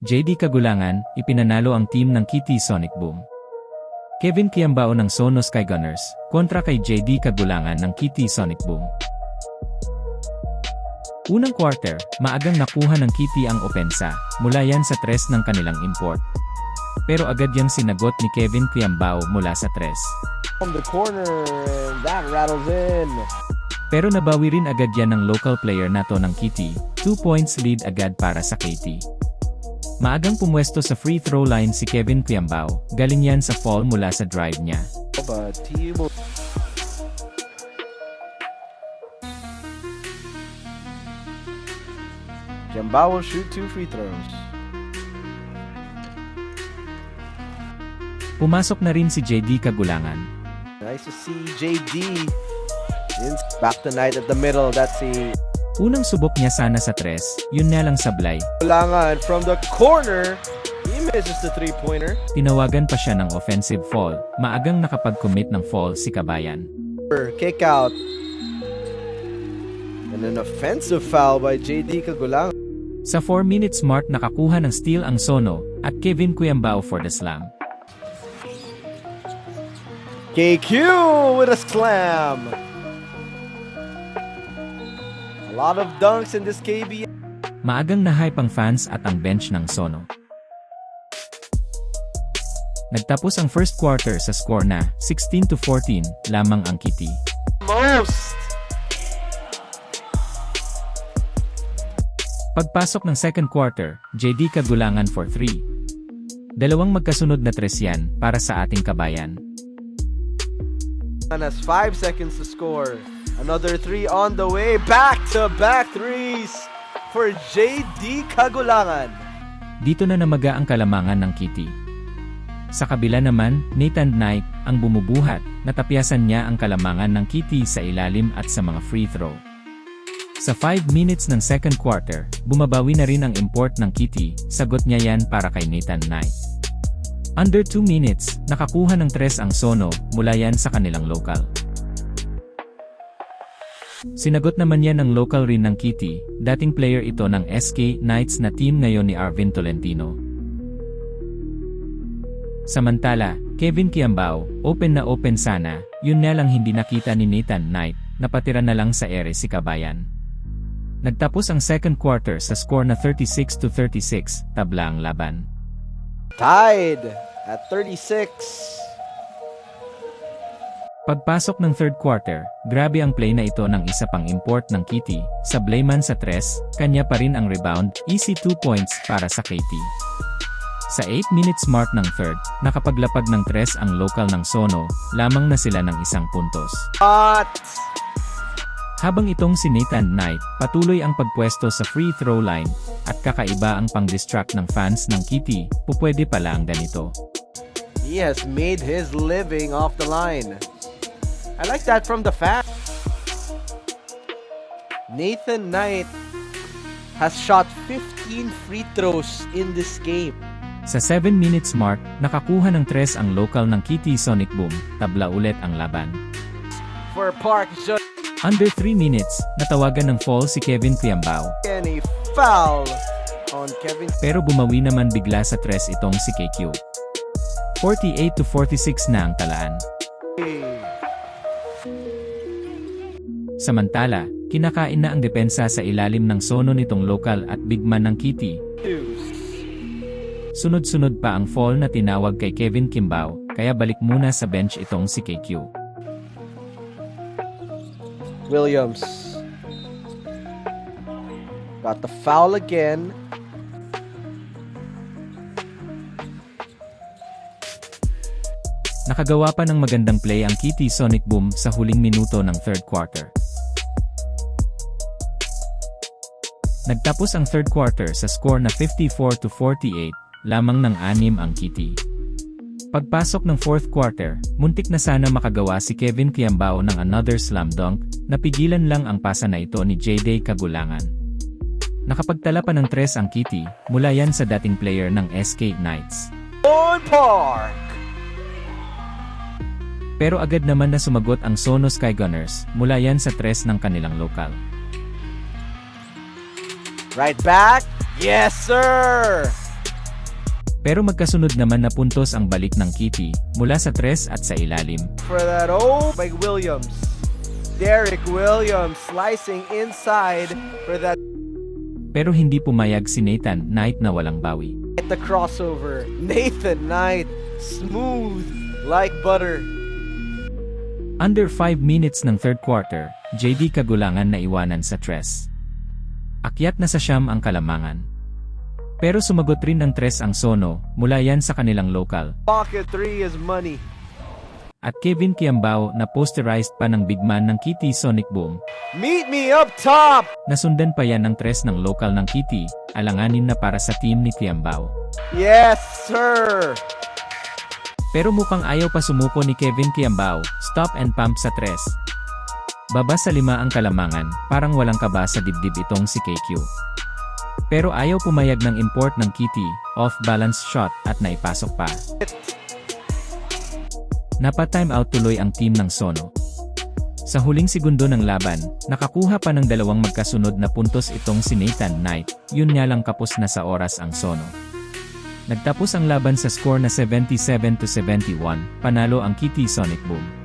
JD Kagulangan, ipinanalo ang team ng Kitty Sonic Boom. Kevin Kiambao ng Sono Sky Gunners, kontra kay JD Kagulangan ng Kitty Sonic Boom. Unang quarter, maagang nakuha ng Kitty ang opensa, mula yan sa tres ng kanilang import. Pero agad yang sinagot ni Kevin Kiambao mula sa tres. From the corner, and that rattles in. Pero nabawi rin agad yan ng local player na to ng Kitty, 2 points lead agad para sa KT. Maagang pumwesto sa free throw line si Kevin Kiambao, galing yan sa fall mula sa drive niya. Jambao will shoot two free throws. Pumasok na rin si JD Kagulangan. Nice to see JD. Back to night at the middle. That's a Unang subok niya sana sa tres, yun na lang sablay. Langan from the corner. He misses the three-pointer. Tinawagan pa siya ng offensive fall, maagang nakapag-commit ng fall si Kabayan. Kick out. And an offensive foul by JD Kagulang. Sa 4 minutes mark nakakuha ng steal ang Sono, at Kevin Kuyambao for the slam. KQ with a slam. Lot of dunks in this KB. Maagang nahype ang fans at ang bench ng Sono. Nagtapos ang first quarter sa score na 16 to 14 lamang ang Kitty. Most. Pagpasok ng second quarter, JD Kagulangan for 3. Dalawang magkasunod na tres yan para sa ating kabayan. And has five seconds to score. Another three on the way. Back to back threes for JD Kagulangan. Dito na namaga ang kalamangan ng Kitty. Sa kabila naman, Nathan Knight ang bumubuhat, natapyasan niya ang kalamangan ng Kitty sa ilalim at sa mga free throw. Sa 5 minutes ng second quarter, bumabawi na rin ang import ng Kitty, sagot niya yan para kay Nathan Knight. Under 2 minutes, nakakuha ng tres ang Sono mula yan sa kanilang local. Sinagot naman yan ng local rin ng Kitty, dating player ito ng SK Knights na team ngayon ni Arvin Tolentino. Samantala, Kevin Kiambao, open na open sana, yun na lang hindi nakita ni Nathan Knight, napatira na lang sa ere si Kabayan. Nagtapos ang second quarter sa score na 36 to 36, tabla ang laban. Tied at 36. Pagpasok ng third quarter, grabe ang play na ito ng isa pang import ng Kitty, sa Blayman sa tres, kanya pa rin ang rebound, easy 2 points para sa KT. Sa 8 minutes mark ng third, nakapaglapag ng tres ang local ng Sono, lamang na sila ng isang puntos. Hot. Habang itong si Nathan Knight, patuloy ang pagpwesto sa free throw line, at kakaiba ang pang-distract ng fans ng Kitty, pupwede pala ang ganito. He has made his living off the line. I like that from the fan. Nathan Knight has shot 15 free throws in this game. Sa 7 minutes mark, nakakuha ng tres ang local ng Kitty Sonic Boom, tabla ulit ang laban. For Park Jun Under 3 minutes, natawagan ng fall si Kevin Piambao, and a foul on Kevin. pero bumawi naman bigla sa tres itong si KQ. 48 to 46 na ang talaan. Samantala, kinakain na ang depensa sa ilalim ng sono nitong local at bigman ng Kitty. Sunod-sunod pa ang fall na tinawag kay Kevin Kimbao, kaya balik muna sa bench itong si KQ. Williams got the foul again. Nakagawa pa ng magandang play ang Kitty Sonic Boom sa huling minuto ng third quarter. Nagtapos ang third quarter sa score na 54 to 48, lamang ng anim ang Kitty. Pagpasok ng fourth quarter, muntik na sana makagawa si Kevin Kiambao ng another slam dunk, napigilan lang ang pasa na ito ni J.D. Kagulangan. Nakapagtala pa ng tres ang Kitty, mula yan sa dating player ng SK Knights. On Park. Pero agad naman na sumagot ang Sono Sky Gunners, mula yan sa tres ng kanilang lokal. Right back. Yes, sir. Pero magkasunod naman na puntos ang balik ng Kitty mula sa tres at sa ilalim. For that, oh, Mike Williams. Derek Williams slicing inside for that Pero hindi pumayag si Nathan Knight na walang bawi. at the crossover. Nathan Knight, smooth like butter. Under 5 minutes ng third quarter, JD kagulangan na iwanan sa tres. Akyat na sa siyam ang kalamangan. Pero sumagot rin ng tres ang sono, mula yan sa kanilang local. Pocket three is money. At Kevin Kiambao na posterized pa ng big man ng Kitty Sonic Boom. Meet me up top. Nasundan pa yan ng tres ng local ng Kitty, alanganin na para sa team ni Kiambao. Yes, sir. Pero mukhang ayaw pa sumuko ni Kevin Kiambao, stop and pump sa tres. Baba sa lima ang kalamangan, parang walang kaba sa dibdib itong si KQ. Pero ayaw pumayag ng import ng Kitty, off-balance shot at naipasok pa. Napa-time out tuloy ang team ng Sono. Sa huling segundo ng laban, nakakuha pa ng dalawang magkasunod na puntos itong si Nathan Knight, yun nga lang kapos na sa oras ang Sono. Nagtapos ang laban sa score na 77 to 71, panalo ang Kitty Sonic Boom.